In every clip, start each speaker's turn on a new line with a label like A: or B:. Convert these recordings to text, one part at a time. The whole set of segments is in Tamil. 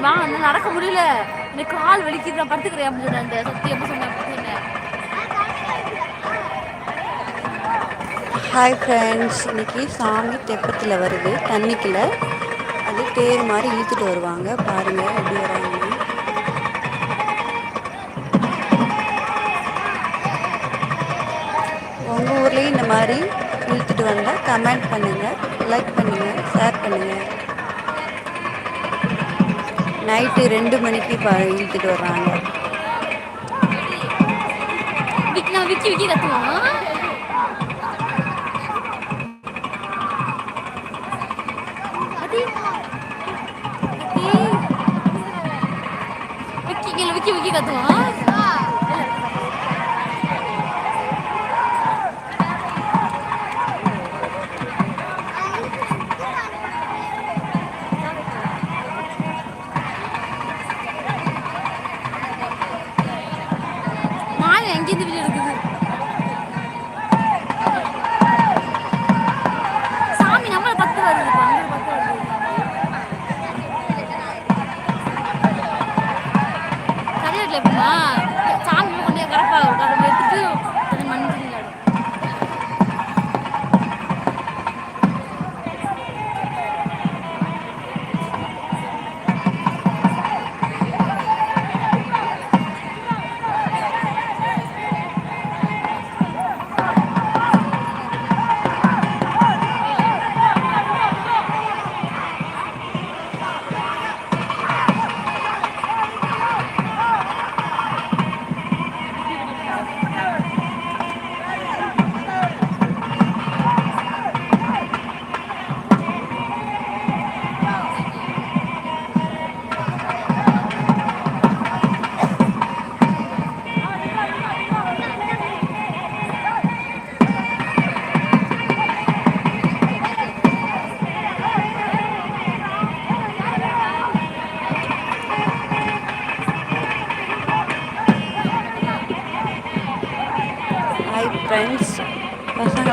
A: தெரியுமா வந்து நடக்க முடியல. எனக்கு கால் வலிக்குது நான் படுத்துக்கிறேன் அப்படின்னு சொன்னேன் அந்த சத்தி எப்படி சொன்னேன்
B: ஹாய் ஃப்ரெண்ட்ஸ் இன்னைக்கு சாமி தெப்பத்தில் வருது தண்ணிக்கில் அது தேர் மாதிரி இழுத்துட்டு வருவாங்க பாருங்கள் எப்படி வராங்க உங்கள் ஊர்லேயும் இந்த மாதிரி இழுத்துட்டு வந்தால் கமெண்ட் பண்ணுங்கள் லைக் பண்ணுங்கள் ஷேர் பண்ணுங்கள் நைட்டு ரெண்டு மணிக்கு ப இழுத்துட்டு வர்றாங்க.
A: விக்கி விக்கி விக்கி கத்துவான். விக்கி கீழே விக்கி கத்துவோம் yengeyi
B: de bilirdi.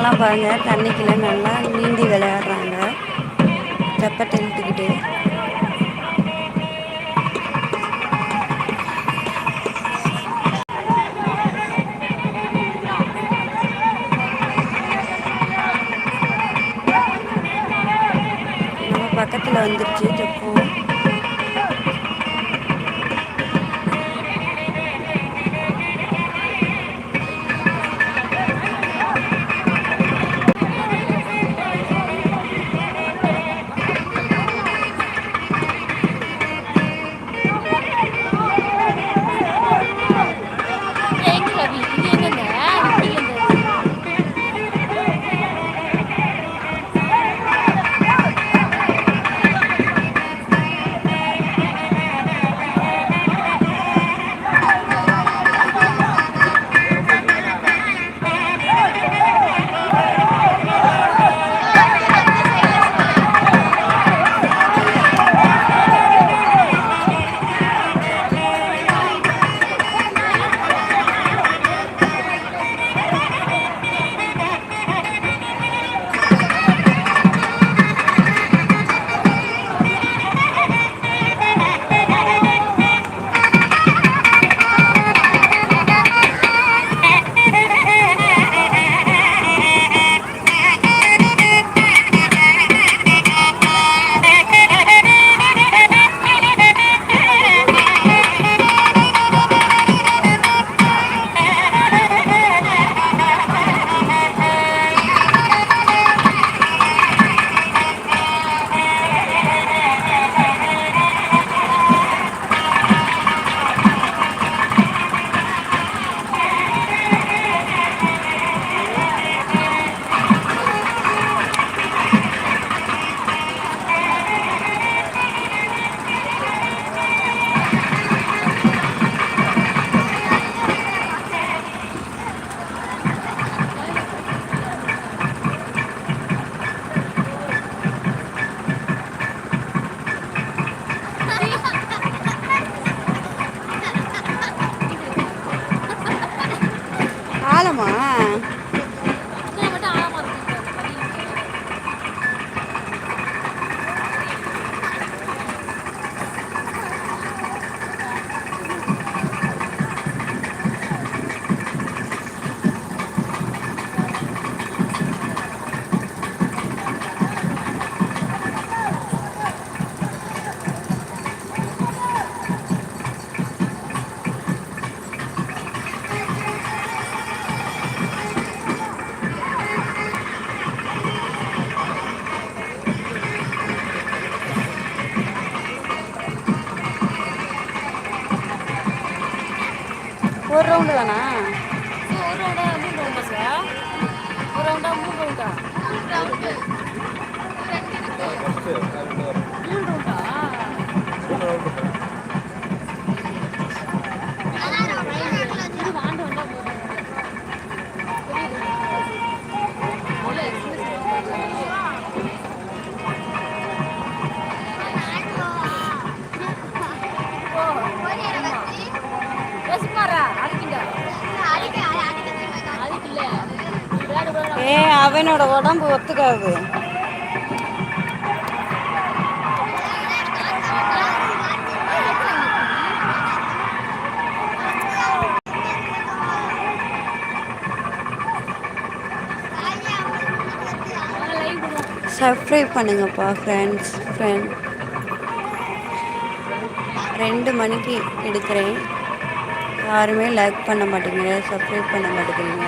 B: பசங்கள்லாம் பாருங்கள் தண்ணிக்குள்ள நல்லா நீந்தி விளையாடுறாங்க. செப்பட்டை இழுத்துக்கிட்டு. நம்ம பக்கத்தில் வந்துருச்சு.
C: ரவுண்டு தானா?
A: ஒரு ரவுண்டா மூணு ரவுண்டா சார் ஒரு ரவுண்டா மூணு ரவுண்டா மூணு ரவுண்டா ஏ
C: அவனோட உடம்பு ஒத்துக்காது. சப்ஸ்கிரைப் பண்ணுங்கப்பா ஃப்ரெண்ட்ஸ் ஃப்ரெண்ட் ரெண்டு மணிக்கு எடுக்கிறேன். யாருமே லைக் பண்ண மாட்டேங்கிறீங்க சப்ஸ்கிரைப் பண்ண மாட்டேங்கிறீங்க.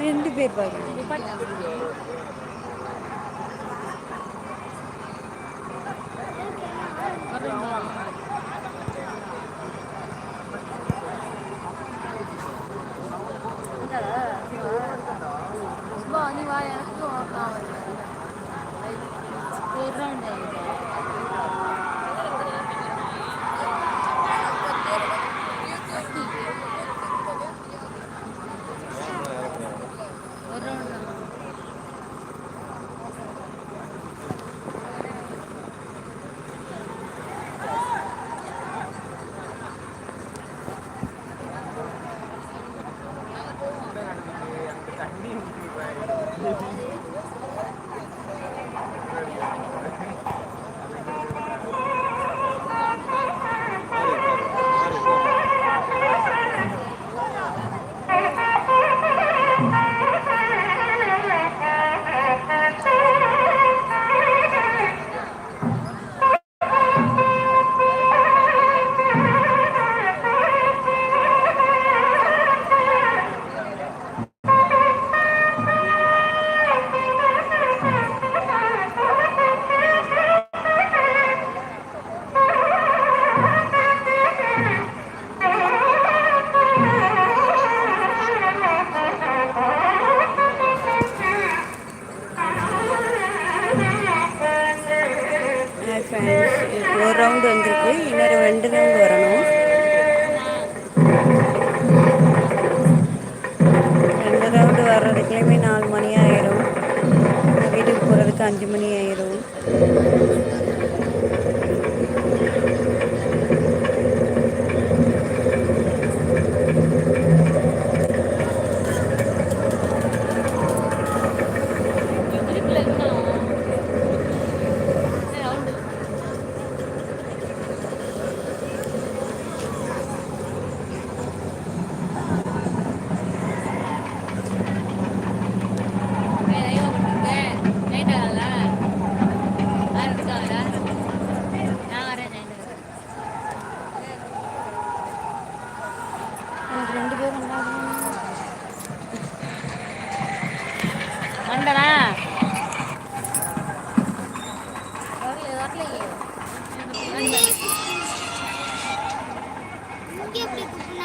C: ரெண்டு பேர் பாருங்க
A: சும்மா
C: ஹாய் ஃப்ரெண்ட்ஸ் ஒரு ரவுண்டு வந்திருக்கு. இன்னொரு ரெண்டு ரவுண்டு வரணும். ரெண்டு ரவுண்டு வர்றதுக்குலேயுமே நாலு மணி ஆயிரும். வீட்டுக்கு போகிறதுக்கு அஞ்சு மணி ஆயிரும்.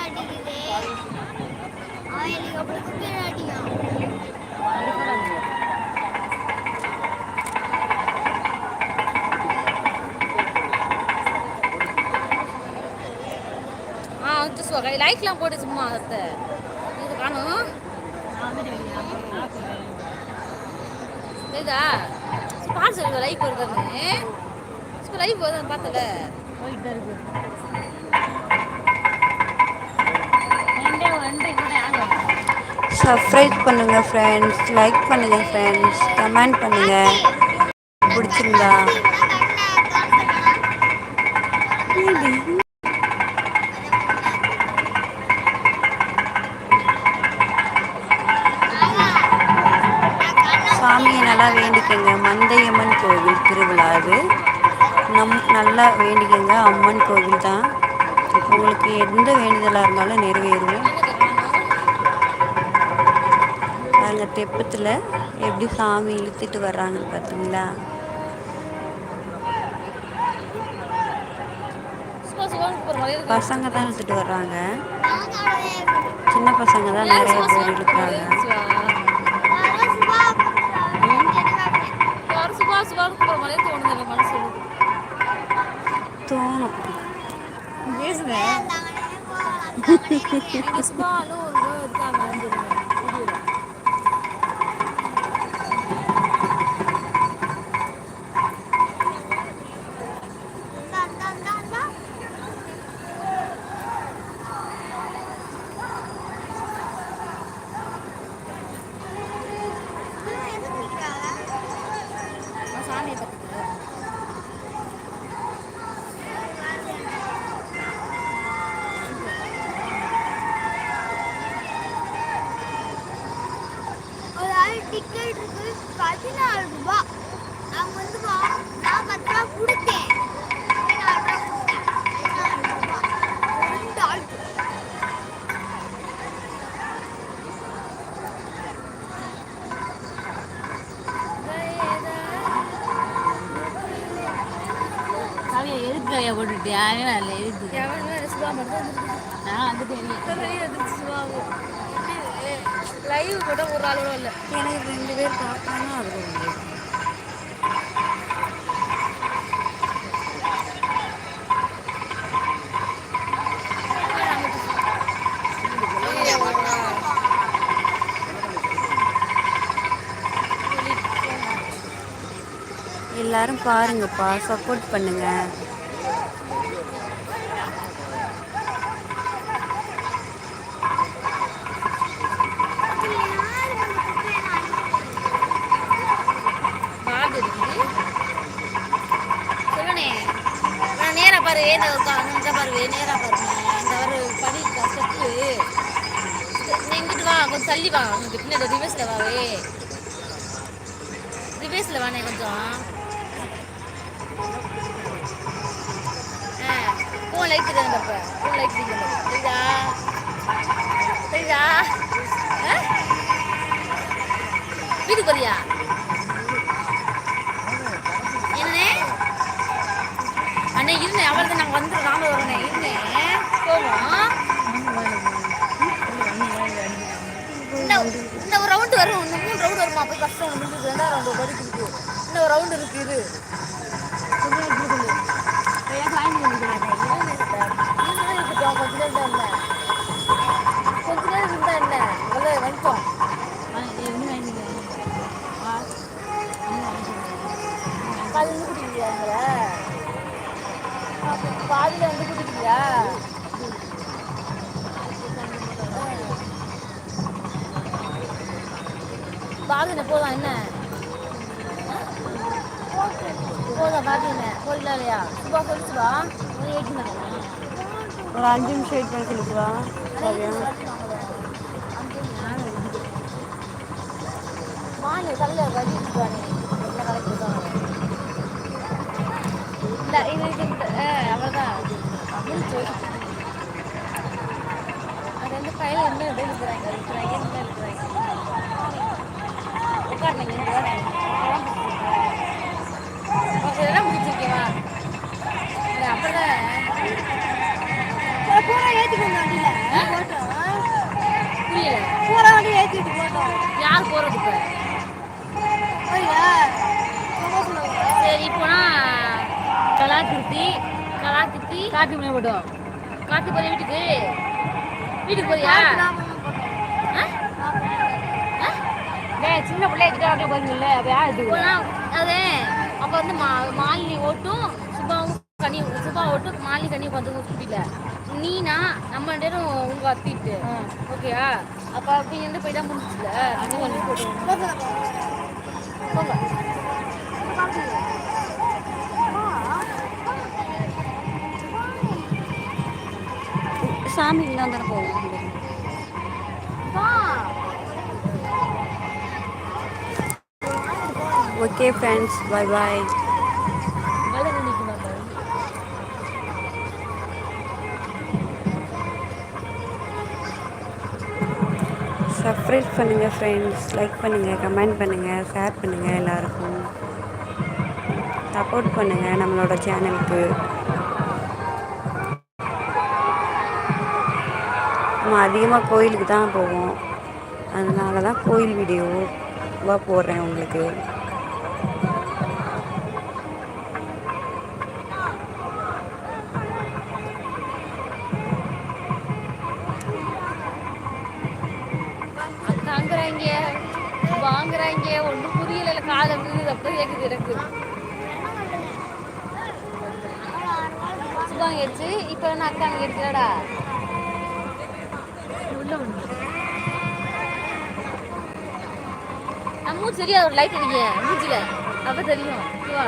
A: அடிக்குது. அவங்களுக்கு அப்படி குப்பையில் ஆ வந்து சொல்கிறேன் லைக்லாம் போட்டு சும்மா அத்தை. இது காணும். இதா ஸ்பான்சர் லைஃப் வருதானே லைஃப் வருதான்னு பார்த்தல போயிட்டு இருக்கு.
B: சப்ஸ்கிரைப் பண்ணுங்கள் ஃப்ரெண்ட்ஸ் லைக் பண்ணுங்கள் ஃப்ரெண்ட்ஸ் கமெண்ட் பண்ணுங்கள் பிடிச்சிருந்தா. சாமியை நல்லா வேண்டிக்கங்க. மந்தையம்மன் கோவில் திருவிழா அது. நம் நல்லா வேண்டிக்கங்க. அம்மன் கோவில் தான் உங்களுக்கு எந்த வேண்டுதலாக இருந்தாலும் நிறைவேறும் பாருங்க தெப்பத்தில் எப்படி சாமி இழுத்துட்டு வர்றாங்கன்னு பார்த்தீங்களா பசங்க தான் இழுத்துட்டு வர்றாங்க. சின்ன பசங்க தான் நிறைய பேர் இழுக்கிறாங்க. தோணும்.
A: பேசுங்க. எவன் சுபா மட்டும் வந்துருக்கு
D: நான்
A: சுபாவும் லைவ் கூட ஒரு ஆளோட இல்லை
B: எனக்கு ரெண்டு பேர் பார்க்கணும்னா அது எல்லாரும் பாருங்கப்பா சப்போர்ட் பண்ணுங்க
C: இதுல யாரு வந்து குப்பையை
A: பாடு இருக்குது சொல்லுனே நான் நேரா பாரு இந்த உக்கா- இந்த பாரு நேரா பாருங்க இந்த ஒரு படி ஸ்டெப்பு நீ இங்கிட்டு வா கொஞ்சம் தள்ளி வா உனக்கு பின்னாடி ரிவர்ஸில் வாவே ரிவர்ஸில் வானே கொஞ்சம். ஆ ஃபோன் லைட் தெரியாத இப்போ ஃபோன் லைட் தெரியாத தெரியுதா? தெரியுதா? ஆ? வீட்டுக்கு வரியா என்னண்ணே அண்ணே இருந்தேன் அவள் தான் நாங்கள் வந்துடுறோம். நாம வரணும் இருந்தேன் போவோம். மூணு போய் கஷ்டம் முடிஞ்சது ரெண்டாவது ரவுண்டு படிக்கு இன்னும் ரவுண்டு
B: இருக்குது நிமிஷம் வெயிட் பண்ணி சொல்லிட்டுவா சரியா
A: வாங்க வந்து
C: வண்டியில. போட்டோம்
A: புரியல.
C: பூரா வண்டி ஏத்திட்டு போட்டோம்.
A: யார் இப்போ?
C: புரியுதா
A: சரி இப்போனா கலாக்கிருத்தி கலாக்கிருத்தி
D: காப்பி பண்ணி போட்டோம்.
A: காத்து போறியா வீட்டுக்கு? வீட்டுக்கு போறியா? ஆ? ஆ?
D: டேய் சின்ன பிள்ளை எடுத்துட்டு வாங்க போறீங்கல்ல அப்ப யார்
A: அதே அப்ப வந்து மா மாலினி ஓட்டும் சுபாவும் கனி சுபா ஓட்டும் மாலினி கனி உட்காந்து ஸ்கூட்டில நீனா நம்ம பேரும் உங்க அத்திட்டு. ஓகேயா? அப்ப அப்படி இருந்து போய் தான் முடிச்சுல அது போட்டு போங்க.
B: சாமி இங்கே தானே போவோம். Okay friends bye bye subscribe பண்ணுங்கள் ஃப்ரெண்ட்ஸ் லைக் பண்ணுங்கள் கமெண்ட் பண்ணுங்கள் ஷேர் பண்ணுங்கள் எல்லாருக்கும். சப்போர்ட் பண்ணுங்கள் நம்மளோட சேனலுக்கு நம்ம அதிகமாக கோயிலுக்கு தான் போவோம். அதனால தான் கோயில் வீடியோவாக போடுறேன் உங்களுக்கு.
A: என்ன மூச்சு சரியா ஒரு லைட் அடிங்க மூச்சில அப்போ தெரியும் வா